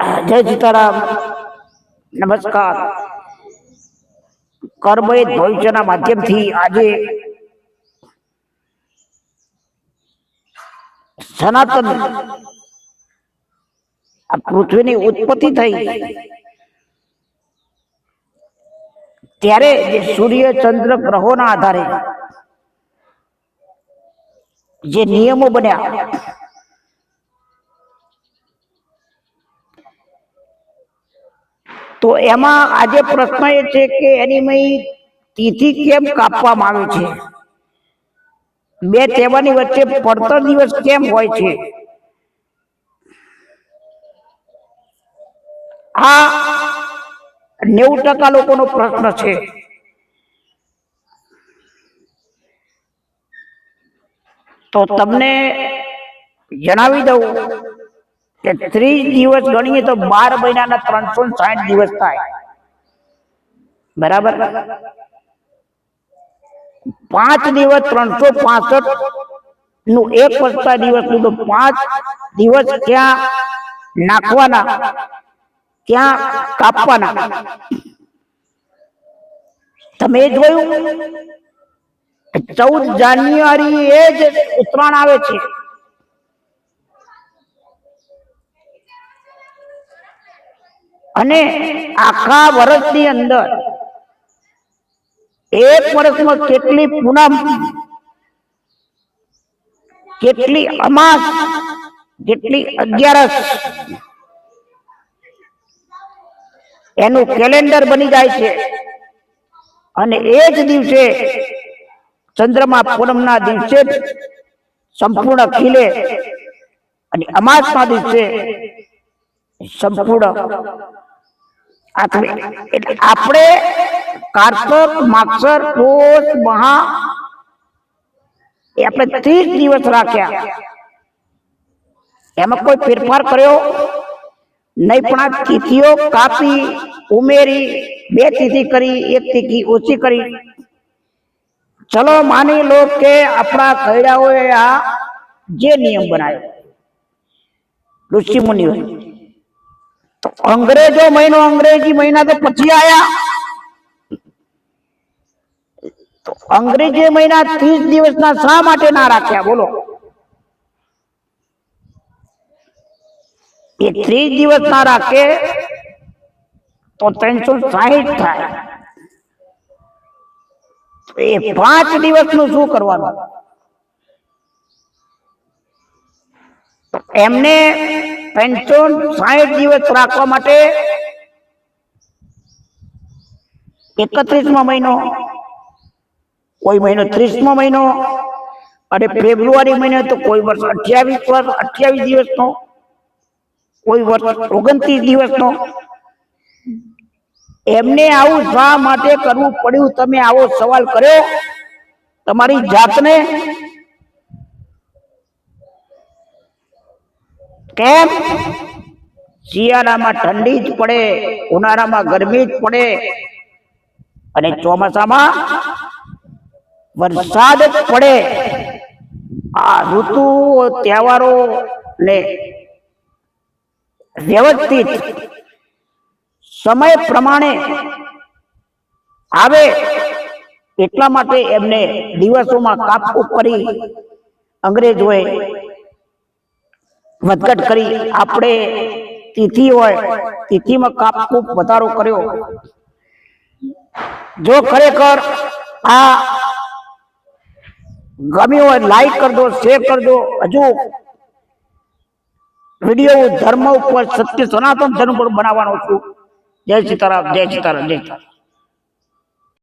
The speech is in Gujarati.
જય સીતારામ. નમસ્કાર. કર્મય ભવિષ્યના માધ્યમથી આજે સનાતન આ પૃથ્વીની ઉત્પત્તિ થઈ. ત્યારે જે સૂર્ય ચંદ્ર ગ્રહોના આધારે જે નિયમો બન્યા તો એમાં આજે પ્રશ્ન એ છે કે એની મય તિથિ કેમ કાપવામાં આવે છે? બે તહેવારની વચ્ચે પડતર દિવસ કેમ હોય છે? આ નેવું ટકા લોકોનો પ્રશ્ન છે. તો તમને જણાવી દઉં કે ત્રીસ દિવસ ગણીએ તો બાર મહિનાના ત્રણસો સાઠ દિવસ થાય. બરાબર? પાંચ દિવસ ત્રણસો પાસઠનું એક વસ્તા દિવસનું તો પાંચ દિવસ ક્યાં નાખવાના ક્યાં કાપવાના. તમે જોયું? ચૌદ જાન્યુઆરી એ જ ઉત્તરાયણ આવે છે. અને આખા વર્ષની અંદર એક વર્ષમાં કેટલી પૂનમ, કેટલી અમાસ, કેટલી અગિયારસ એનું કેલેન્ડર બની જાય છે. અને એ જ દિવસે ચંદ્રમા પૂનમના દિવસે સંપૂર્ણ ખીલે અને અમાસના દિવસે સંપૂર્ણ આપણે કારતક માક્ષર પોષ મહા એ આપણે ત્રીસ દિવસ રાખ્યા. એમાં કોઈ ફેરફાર કર્યો? નહીં પણ આ તિથિઓ કાપી ઉમેરી બે તિથિ કરી એક તિથિ ઓછી કરી. ચલો માની લો કે આપણા કૈડાઓએ આ જે નિયમ બનાવ્યો. ઋષિ મુનિઓ તો અંગ્રેજો મહિનો અંગ્રેજી મહિના તો પછી આયા. અંગ્રેજી મહિના ત્રીસ દિવસના શા માટે ના રાખ્યા? બોલો. એ ત્રીસ દિવસ ના રાખે તો ત્રણસો સાહીઠ થાય. એ પાંચ દિવસનું શું કરવાનું? એમને ત્રણસો સાહીઠ દિવસ રાખવા માટે એકત્રીસમો મહિનો, કોઈ મહિનો ત્રીસમો મહિનો, અને ફેબ્રુઆરી મહિનો તો કોઈ વર્ષ અઠ્યાવીસ વર્ષ, અઠ્યાવીસ દિવસનો, કોઈ વર્ષ ઓગણત્રીસ દિવસનો. એમને આવું શા માટે કરવું પડ્યું? તમે આવો સવાલ કર્યો. તમારી જાતને કેમ? શિયાળામાં ઠંડી જ પડે, ઉનાળામાં ગરમી જ પડે. અને ચોમાસામાં વરસાદ જ પડે. આ ઋતુ, તહેવારો ને વ્યવસ્થિત સમય પ્રમાણે આવે એટલા માટે એમને દિવસોમાં કાપકૂપ કરી અંગ્રેજોએ વધઘટ કરી આપણે તિથિ હોય, તિથિમાં કાપકૂપ વધારો કર્યો. જો ખરેખર આ ગમ્યું હોય લાઈક કરજો શેર કરજો હજુ વીડિયો ધર્મ ઉપર સત્ય સનાતન ધર્મ પર બનાવવાનો છું. જય સીતારામ જય સીતારામ જય સીતારામ.